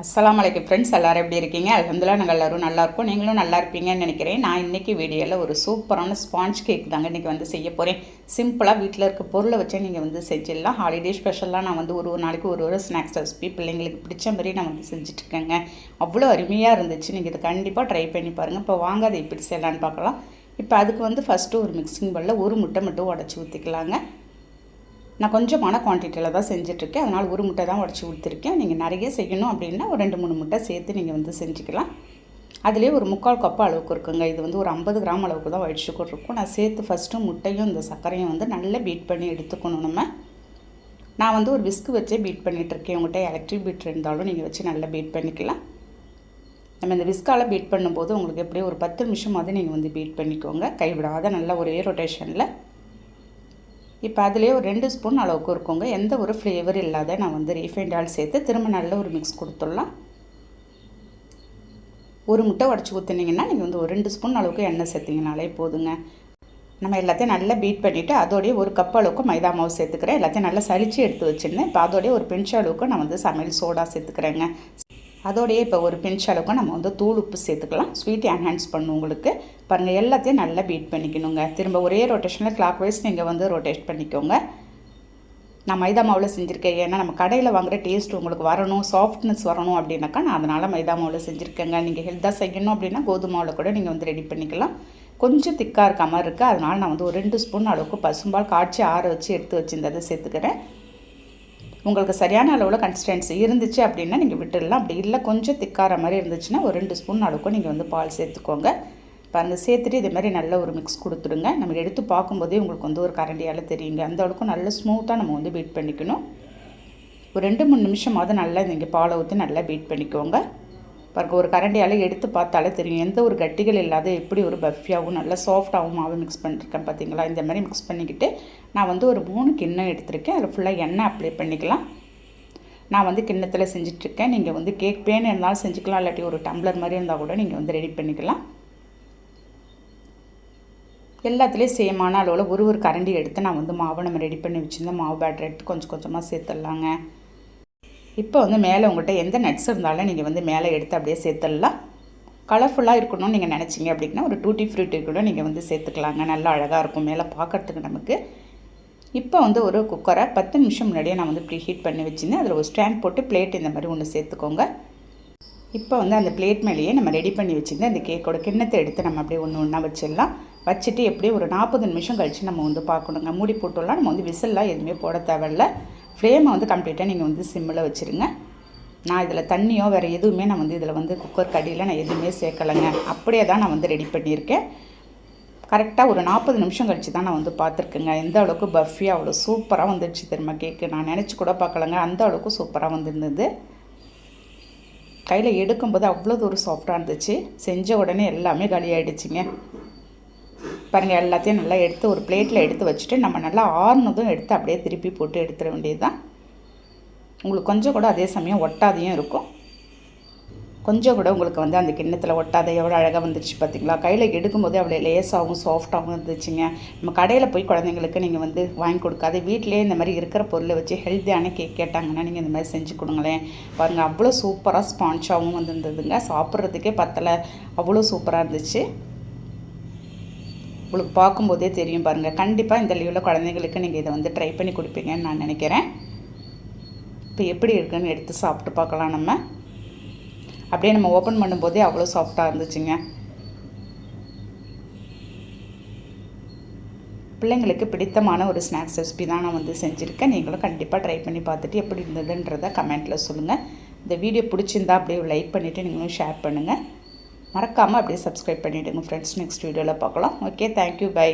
அஸ்லாம் வலைக்கம் ஃப்ரெண்ட்ஸ் எல்லோரும் எப்படி இருக்கீங்க? அலமதுல்லா நாங்கள் எல்லோரும் நல்லாயிருக்கும் நீங்களும் நல்லா இருப்பீங்கன்னு நினைக்கிறேன். நான் இன்றைக்கி வீடியோவில் ஒரு சூப்பரான ஸ்பாஞ்ச் கேக் தாங்க இன்றைக்கி வந்து செய்ய போகிறேன் சிம்பிளாக வீட்டில் இருக்க பொருளை வச்சே நீங்கள் வந்து செஞ்சிடலாம். ஹாலிடே ஸ்பெஷலாக நான் வந்து ஒரு ஒரு நாளைக்கு ஒரு ஒரு ஸ்நாக்ஸ் ரெசிபி பிள்ளைங்களுக்கு பிடிச்ச மாதிரி நான் வந்து செஞ்சுட்ருக்கேங்க அவ்வளோ அருமையாக இருந்துச்சு. நீங்கள் இதை கண்டிப்பாக ட்ரை பண்ணி பாருங்கள் இப்போ வாங்க அதை எப்படி செய்யலான்னு பார்க்கலாம். இப்போ அதுக்கு வந்து ஃபஸ்ட்டு ஒரு மிக்சிங் பல்ல ஒரு முட்டை மட்டும் உடச்சி ஊற்றிக்கலாங்க நான் கொஞ்சமான குவான்டிட்டியில் தான் செஞ்சிட்ருக்கேன். அதனால் ஒரு முட்டை தான் உடச்சி ஊற்றிருக்கேன் நீங்கள் நிறைய செய்யணும் அப்படின்னா ஒரு ரெண்டு மூணு முட்டை சேர்த்து நீங்கள் வந்து செஞ்சுக்கலாம். அதிலே ஒரு முக்கால் கப்பு அளவுக்கு இருக்குங்க. இது வந்து ஒரு ஐம்பது கிராம் அளவுக்கு தான் ஒயிட் சுகர் இருக்கும் நான் சேர்த்து ஃபஸ்ட்டு முட்டையும் இந்த சர்க்கரையும் வந்து நல்லா பீட் பண்ணி எடுத்துக்கணும் நம்ம. நான் வந்து ஒரு விஸ்கு வச்சே பீட் பண்ணிகிட்ருக்கேன் உங்கள்கிட்ட எலக்ட்ரிக் பீட் இருந்தாலும் நீங்கள் வச்சு நல்லா பீட் பண்ணிக்கலாம். நம்ம இந்த விஸ்கால் பீட் பண்ணும்போது உங்களுக்கு எப்படியும் ஒரு பத்து நிமிஷமாவது நீங்கள் வந்து பீட் பண்ணிக்கோங்க. கைவிடாத நல்லா ஒரே ரொட்டேஷனில் இப்போ அதுலேயே ஒரு ரெண்டு ஸ்பூன் அளவுக்கு இருக்குங்க. எந்த ஒரு ஃப்ளேவர் இல்லாத நான் வந்து ரீஃபைண்ட் ஆயில் சேர்த்து திரும்ப நல்ல ஒரு மிக்ஸ் கொடுத்துடலாம். ஒரு முட்டை உடச்சி ஊற்றுனீங்கன்னா நீங்கள் வந்து ஒரு ரெண்டு ஸ்பூன் அளவுக்கு எண்ணெய் சேர்த்திங்கனாலே போதுங்க. நம்ம எல்லாத்தையும் நல்லா பீட் பண்ணிவிட்டு அதோடைய ஒரு கப் அளவுக்கு மைதா மாவு சேர்த்துக்கிறேன். எல்லாத்தையும் நல்லா சளிச்சு எடுத்து வச்சுருந்தேன். இப்போ அதோடய ஒரு பிஞ்ச் அளவுக்கு நான் வந்து சமையல் சோடா சேர்த்துக்கிறேங்க. அதோடையே இப்போ ஒரு பிஞ்ச் அளவுக்கு நம்ம வந்து தூள் உப்பு சேர்த்துக்கலாம். ஸ்வீட் என்ஹான்ஸ் பண்ணும் உங்களுக்கு. பாருங்கள் எல்லாத்தையும் நல்லா பீட் பண்ணிக்கணுங்க. திரும்ப ஒரே ரொட்டேஷனில் கிளாக் வைஸ் நீங்கள் வந்து ரொட்டேட் பண்ணிக்கோங்க. நான் மைதா மாவில் செஞ்சுருக்கேன். ஏன்னா நம்ம கடையில் வாங்குகிற டேஸ்ட் உங்களுக்கு வரணும் சாஃப்ட்னஸ் வரணும் அப்படின்னாக்கா நான் அதனால் மைதா மாவில் செஞ்சுருக்கேங்க. நீங்கள் ஹெல்த்தாக செய்யணும் அப்படின்னா கோதுமாவில் கூட நீங்கள் வந்து ரெடி பண்ணிக்கலாம். கொஞ்சம் திக்காக இருக்க மாதிரி இருக்குது அதனால் நான் வந்து ஒரு ரெண்டு ஸ்பூன் அளவுக்கு பசும்பால் காய்ச்சி ஆற வச்சு எடுத்து வச்சுருந்ததை சேர்த்துக்கிறேன். உங்களுக்கு சரியான அளவில் கன்சிஸ்டன்சி இருந்துச்சு அப்படின்னா நீங்கள் விட்டுடலாம். அப்படி இல்லை கொஞ்சம் திக்கார மாதிரி இருந்துச்சுன்னா ஒரு ரெண்டு ஸ்பூன் அளவுக்கு நீங்கள் வந்து பால் சேர்த்துக்கோங்க. பாருங்கள் சேர்த்துட்டு இதே மாதிரி நல்ல ஒரு மிக்ஸ் கொடுத்துடுங்க. நம்ம எடுத்து பார்க்கும்போதே உங்களுக்கு வந்து ஒரு கரண்டியால் தெரியுங்க. அந்த அளவுக்கு நல்ல ஸ்மூத்தாக நம்ம வந்து பீட் பண்ணிக்கணும். ஒரு ரெண்டு மூணு நிமிஷமாவது நல்லா நீங்கள் பாலை ஊற்றி நல்லா பீட் பண்ணிக்கோங்க. பாருங்கள் ஒரு கரண்டியால் எடுத்து பார்த்தாலே தெரியும். எந்த ஒரு கட்டிகள் இல்லாத எப்படி ஒரு பஃபியாகவும் நல்லா சாஃப்டாகவும் மாவு மிக்ஸ் பண்ணிருக்கேன் பார்த்தீங்களா? இந்த மாதிரி மிக்ஸ் பண்ணிக்கிட்டு நான் வந்து ஒரு மூணு கிண்ணம் எடுத்திருக்கேன். அதில் ஃபுல்லாக எண்ணெய் அப்ளை பண்ணிக்கலாம். நான் வந்து கிண்ணத்தில் செஞ்சிட்ருக்கேன். நீங்கள் வந்து கேக் பேன் இருந்தாலும் செஞ்சுக்கலாம். இல்லாட்டி ஒரு டம்ளர் மாதிரி இருந்தால் கூட நீங்கள் வந்து ரெடி பண்ணிக்கலாம். எல்லாத்துலேயும் சேமான அளவில் ஒரு ஒரு கரண்டி எடுத்து நான் வந்து மாவை நம்ம ரெடி பண்ணி வச்சுருந்தேன் மாவு பேட்டர் எடுத்து கொஞ்சம் கொஞ்சமாக சேர்த்துடலாங்க. இப்போ வந்து மேலே உங்கள்கிட்ட எந்த நட்ஸ் இருந்தாலும் நீங்கள் வந்து மேலே எடுத்து அப்படியே சேர்த்துடலாம். கலர்ஃபுல்லாக இருக்கணும்னு நீங்கள் நினச்சிங்க அப்படின்னா ஒரு டூட்டி ஃப்ரூட்டி கூட நீங்கள் வந்து சேர்த்துக்கலாங்க. நல்லா அழகாக இருக்கும் மேலே பார்க்கறதுக்கு நமக்கு. இப்போ வந்து ஒரு குக்கரை பத்து நிமிஷம் முன்னாடியே நான் வந்து ப்ரீ ஹீட் பண்ணி வச்சுருந்தேன். அதில் ஒரு ஸ்டாண்ட் போட்டு பிளேட் இந்த மாதிரி ஒன்று சேர்த்துக்கோங்க. இப்போ வந்து அந்த பிளேட் மேலேயே நம்ம ரெடி பண்ணி வச்சுருந்தேன் அந்த கேக்கோட கிண்ணத்தை எடுத்து நம்ம அப்படியே ஒன்று ஒன்றா வச்சிடலாம். வச்சுட்டு எப்படியும் ஒரு நாற்பது நிமிஷம் கழித்து நம்ம வந்து பார்க்கணுங்க. மூடி போட்டுடலாம். நம்ம வந்து விசில்லாம் எதுவுமே போட தேவையில்ல. ஃப்ளேமை வந்து கம்ப்ளீட்டாக நீங்கள் வந்து சிம்மில் வச்சுருங்க. நான் இதில் தண்ணியோ வேறு எதுவுமே நான் வந்து இதில் வந்து குக்கர் கடியில் நான் எதுவுமே சேர்க்கலைங்க. அப்படியே தான் நான் வந்து ரெடி பண்ணியிருக்கேன். கரெக்டாக ஒரு நாற்பது நிமிஷம் கழித்து தான் நான் வந்து பார்த்துருக்கேங்க. எந்த அளவுக்கு பஃபி அவ்வளோ சூப்பராக வந்துடுச்சு திரும்ப கேக்கு நான் நினச்சி கூட பார்க்கலங்க. அந்த அளவுக்கு சூப்பராக வந்துருந்தது. கையில் எடுக்கும்போது அவ்வளோது ஒரு சாஃப்டாக இருந்துச்சு. செஞ்ச உடனே எல்லாமே காலியாகிடுச்சிங்க பாருங்கள் எல்லாத்தையும் நல்லா எடுத்து ஒரு பிளேட்டில் எடுத்து வச்சுட்டு நம்ம நல்லா ஆறுனதும் எடுத்து அப்படியே திருப்பி போட்டு எடுத்துட வேண்டியது தான் உங்களுக்கு கொஞ்சம் கூட அதே சமயம் ஒட்டாதையும் இருக்கும். கொஞ்சம் கூட உங்களுக்கு வந்து அந்த கிண்ணத்தில் ஒட்டாத எவ்வளோ அழகாக வந்துடுச்சு பார்த்தீங்களா கையில் எடுக்கும்போது அவ்வளோ லேஸாகவும் சாஃப்டாகவும் இருந்துச்சுங்க. நம்ம கடையில் போய் குழந்தைங்களுக்கு நீங்கள் வந்து வாங்கி கொடுக்காது வீட்டிலேயே இந்த மாதிரி இருக்கிற பொருளை வச்சு ஹெல்த்தியான கேக் கேட்டாங்கன்னா நீங்கள் இந்த மாதிரி செஞ்சு கொடுங்களேன். பாருங்கள் அவ்வளோ சூப்பராக ஸ்பான்ஸாகவும் வந்துருந்ததுங்க. சாப்பிட்றதுக்கே பத்தலை. அவ்வளோ சூப்பராக இருந்துச்சு. உங்களுக்கு பார்க்கும்போதே தெரியும் பாருங்கள் கண்டிப்பாக இந்த லீவில் குழந்தைங்களுக்கு நீங்கள் இதை வந்து ட்ரை பண்ணி கொடுப்பீங்கன்னு நான் நினைக்கிறேன். இப்போ எப்படி இருக்குன்னு எடுத்து சாப்பிட்டு பார்க்கலாம் நம்ம. அப்படியே நம்ம ஓப்பன் பண்ணும்போதே அவ்வளோ சாஃப்டாக இருந்துச்சுங்க. பிள்ளைங்களுக்கு பிடித்தமான ஒரு ஸ்நாக்ஸ் ரெசிபி தான் நான் வந்து செஞ்சுருக்கேன். நீங்களும் கண்டிப்பாக ட்ரை பண்ணி பார்த்துட்டு எப்படி இருந்ததுன்றதை கமெண்ட்டில் சொல்லுங்கள் இந்த வீடியோ பிடிச்சிருந்தா அப்படியே லைக் பண்ணிவிட்டு நீங்களும் ஷேர் பண்ணுங்கள் மறக்காமல் அப்படியே சப்ஸ்கிரைப் பண்ணிவிடுங்க ஃப்ரெண்ட்ஸ் நெக்ஸ்ட் வீடியோவில் பார்க்கலாம். Okay thank you bye